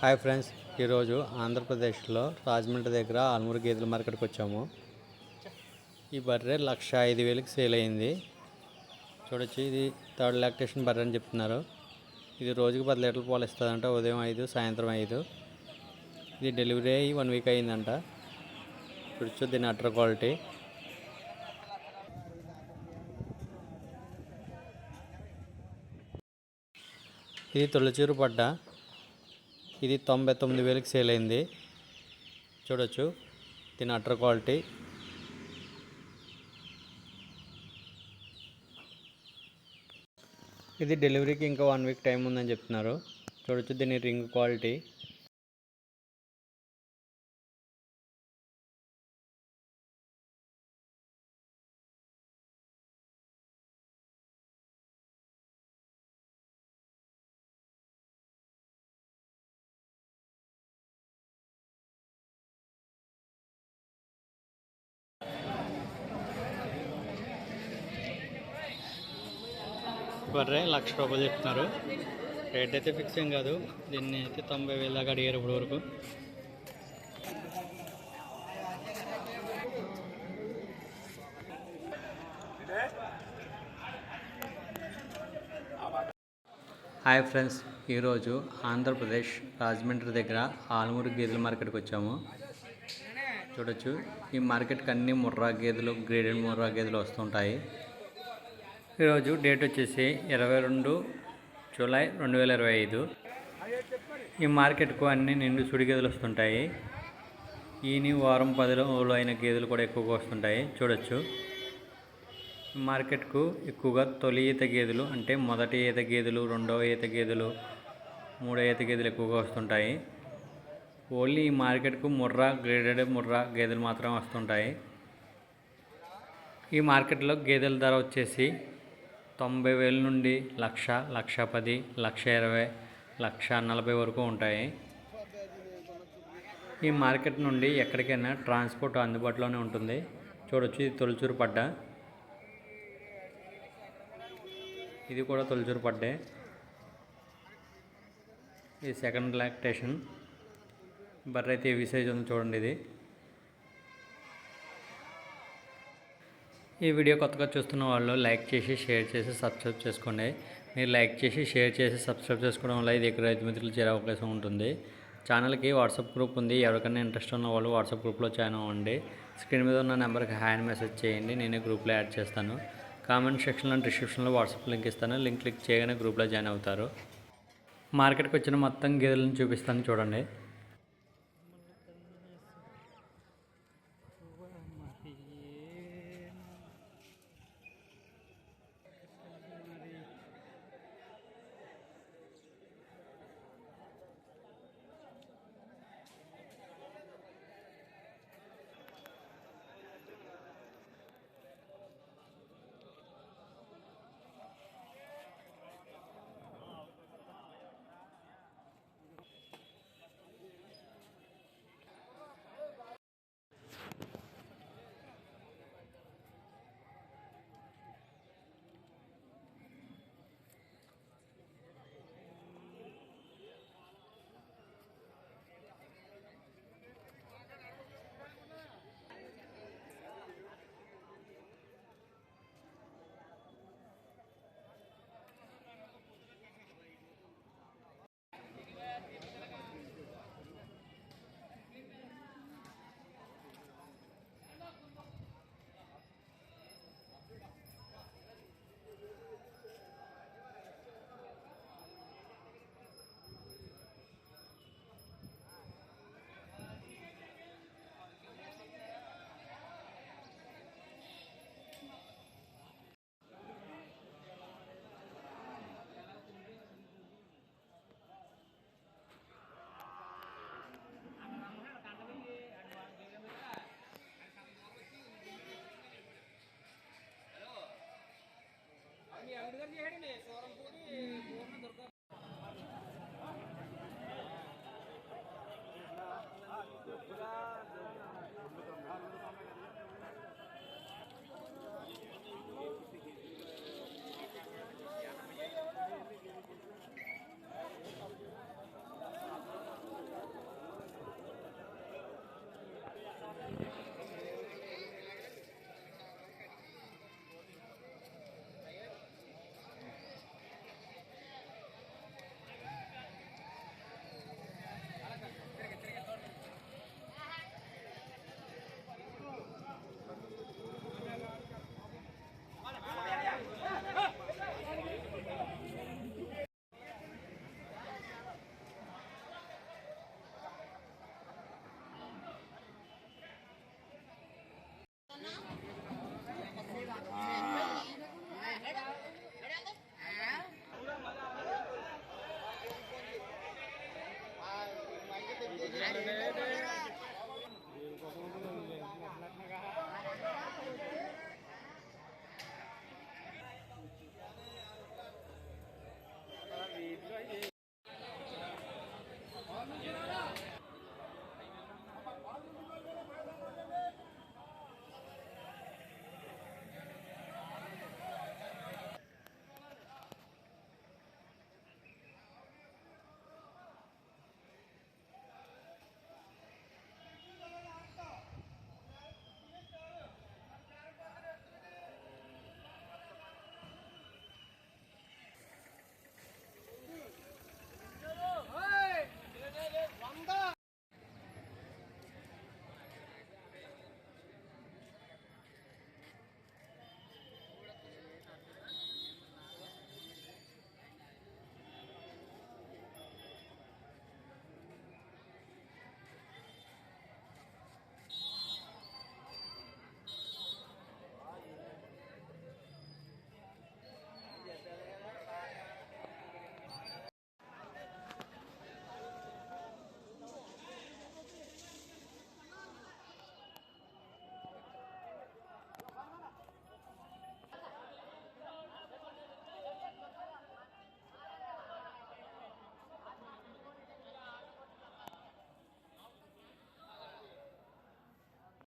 Hi friends ఈరోజు ఆంధ్రప్రదేశ్లో రాజమండ్రి దగ్గర ఆల్మూరు గేదెల మార్కెట్కి వచ్చాము. ఈ బర్రె లక్ష ఐదు వేలకు సేల్ అయింది. చూడొచ్చు ఇది థర్డ్ లాక్టేషన్ బర్రె అని చెప్తున్నారు. ఇది రోజుకి పది లీటర్లు పాలు ఇస్తుందంట ఉదయం ఐదు సాయంత్రం ఐదు. ఇది డెలివరీ అయ్యి వన్ వీక్ అయిందంట చూడొచ్చు దీని అటర్ క్వాలిటీ. ఇది తొలిచూరు పడ్డ ఇది తొంభై తొమ్మిది వేలకు సేల్ అయింది. చూడొచ్చు దీని అటర్ క్వాలిటీ. ఇది డెలివరీకి ఇంకా వన్ వీక్ టైం ఉందని చెప్తున్నారు. చూడొచ్చు దీని రింగ్ క్వాలిటీ. బర్రె లక్ష రూపాయలు చెప్తున్నారు. రేట్ అయితే ఫిక్స్ ఏం కాదు. దీన్ని అయితే తొంభై వేల దాకా అడిగారు ఇప్పుడు వరకు. హాయ్ ఫ్రెండ్స్ ఈరోజు ఆంధ్రప్రదేశ్ రాజమండ్రి దగ్గర ఆలమూరు గేదెల మార్కెట్కి వచ్చాము. చూడొచ్చు ఈ మార్కెట్కి అన్ని ముర్రా గేదెలు గ్రేడెడ్ ముర్రా గేదెలు వస్తుంటాయి. ఈరోజు డేట్ వచ్చేసి ఇరవై రెండు జూలై రెండు వేల ఇరవై ఐదు. ఈ మార్కెట్కు అన్ని నిండు సుడి గేదెలు వస్తుంటాయి ఈని వారం పదిలో అయిన గేదెలు కూడా ఎక్కువగా వస్తుంటాయి. చూడొచ్చు. మార్కెట్కు ఎక్కువగా తొలి ఈత గేదెలు అంటే మొదటి ఈత గేదెలు రెండవ ఈత గేదెలు మూడో ఈత గేదెలు ఎక్కువగా వస్తుంటాయి. ఓన్లీ ఈ మార్కెట్కు ముర్రా గ్రేడెడ్ ముర్రా గేదెలు మాత్రం వస్తుంటాయి. ఈ మార్కెట్లో గేదెల ధర వచ్చేసి తొంభై వేల నుండి లక్ష లక్ష పది లక్ష ఇరవై లక్ష నలభై వరకు ఉంటాయి. ఈ మార్కెట్ నుండి ఎక్కడికైనా ట్రాన్స్పోర్ట్ అందుబాటులోనే ఉంటుంది. చూడొచ్చు ఇది తొలిచూరు పడ్డ. ఇది కూడా తొలిచూరు పడ్డే. ఇది సెకండ్ లాక్టేషన్. బర్రె అయితే ఏవి సైజ్ ఉందో చూడండి ఇది. ఈ వీడియో కొత్తగా చూస్తున్న వాళ్ళు లైక్ చేసి షేర్ చేసి సబ్స్క్రైబ్ చేసుకోండి. మీరు లైక్ చేసి షేర్ చేసి సబ్స్క్రైబ్ చేసుకోవడం వల్ల ఇది ఎక్కువ రైతు మిత్రులు చేరే అవకాశం ఉంటుంది. ఛానల్కి వాట్సాప్ గ్రూప్ ఉంది. ఎవరికైనా ఇంట్రెస్ట్ ఉన్న వాళ్ళు వాట్సాప్ గ్రూప్లో జాయిన్ అవ్వండి. స్క్రీన్ మీద ఉన్న నెంబర్కి హ్యాండ్ మెసేజ్ చేయండి. నేనే గ్రూప్లో యాడ్ చేస్తాను. కామెంట్ సెక్షన్లో డిస్క్రిప్షన్లో వాట్సాప్ లింక్ ఇస్తాను. లింక్ క్లిక్ చేయగానే గ్రూప్లో జాయిన్ అవుతారు. మార్కెట్కి వచ్చిన మొత్తం గేదెలను చూపిస్తాను చూడండి.